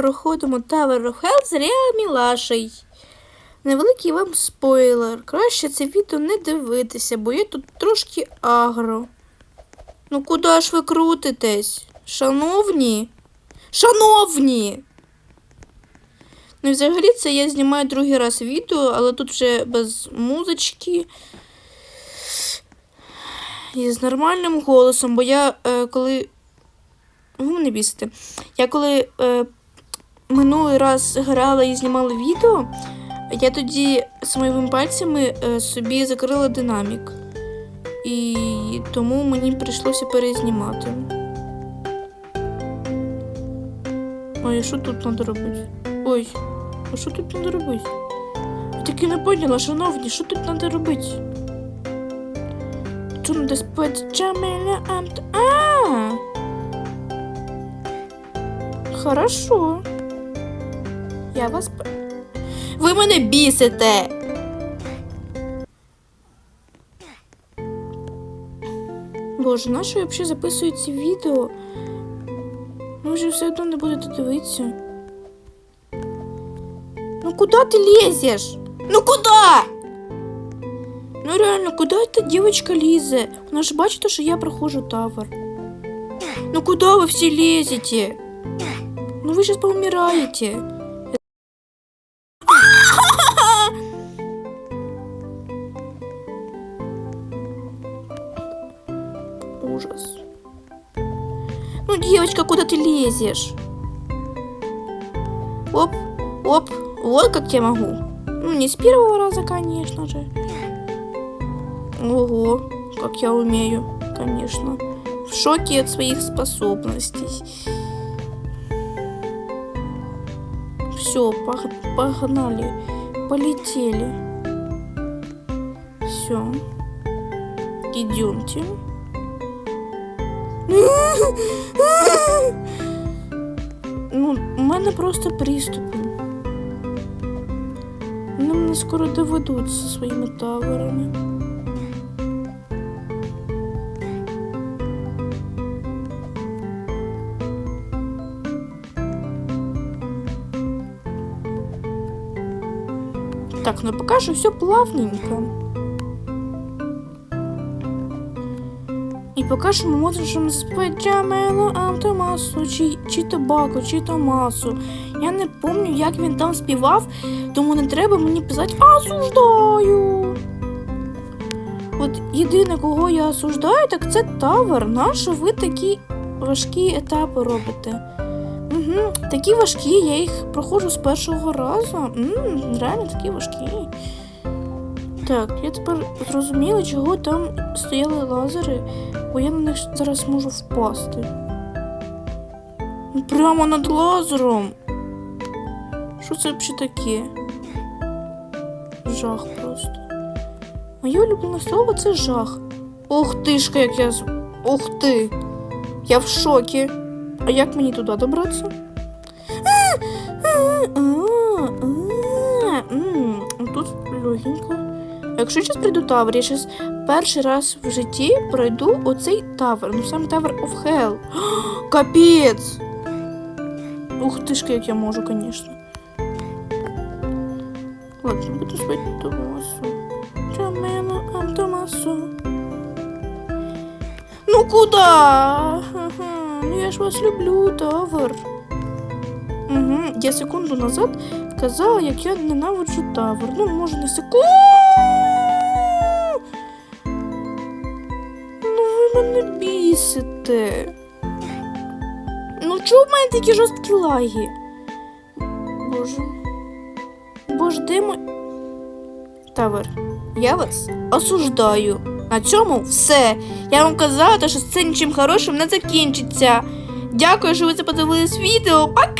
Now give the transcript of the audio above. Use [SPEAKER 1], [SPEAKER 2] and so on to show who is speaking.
[SPEAKER 1] проходимо Tower of Hell з Реа Мілашей. Невеликий вам спойлер. Краще це відео не дивитися, бо я тут трошки агро. Ну куди ж ви крутитесь? Шановні? Шановні! Ну взагалі це я знімаю другий раз відео, але тут вже без музички. І з нормальним голосом, бо я е, коли. Ви мене бісите. Я коли е, минулий раз грала і знімала відео, я тоді своїми пальцями е, собі закрила динамік. І тому мені прийшлося перезнімати. Ой, а що тут треба робити? Ой, а що тут треба робити? Я таки не поняла, шановні, що тут треба робити? Що надо спати? Джамеля амт. А! Хорошо. Я вас. п- Ви мене бісите! Боже, на що я взагалі записую ці відео? Ви вже все одно не будете дивитися. Ну куда ти лезеш? Ну куда? Ну реально, куда эта девочка лізе? Вона ж бачите, що я проходжу тавер. Ну куда вы все лезете? Ну вы сейчас поумираете. Ужас. Ну, девочка, куда ты лезешь? Оп, оп, вот как я могу. Ну, не с первого раза, конечно же. Ого, как я умею, конечно. В шоке от своих способностей. Все, погнали, полетели. Все. Идемте. Ну, у мене просто приступи. Вони мене скоро доведуть зі своїми таверами. Так, ну пока все плавненько. І поки що ми можемо заспівати Джамело Автомасу, чи, чи Табако, чи Томасу. Я не пам'ятаю, як він там співав, тому не треба мені писати осуждаю. От єдине, кого я осуждаю, так це тавер. Нащо ви такі важкі етапи робите? Угу, Такі важкі, я їх проходжу з першого разу. М, реально такі важкі. Так, я тепер зрозуміла, чого там стояли лазери, бо я на них зараз можу впасти. Ну, Прямо над лазером. Що це взагалі таке? Жах просто. Моє улюблене слово це жах. Ох тишка, як я. Ух ти! Я в шокі. А як мені туди добратися? А, а, а, а, Якщо зараз прийду тавер, я зараз перший раз в житті пройду оцей тавер. Ну саме тавер of Hell. Капець! Ух ти ж, як я можу, звісно. Ладно, буду спати Томасу. Чамено ам. Ну куда? Ну я ж вас люблю, тавер. Угу. Я секунду назад казала, як я ненавиджу тавер. Ну, може, не секунду. Такі жорсткі лаги? Боже. Боже, де мой... Тавер, я вас осуждаю. На цьому все. Я вам казала, що це нічим хорошим не закінчиться. Дякую, що ви це подивились відео. Пока!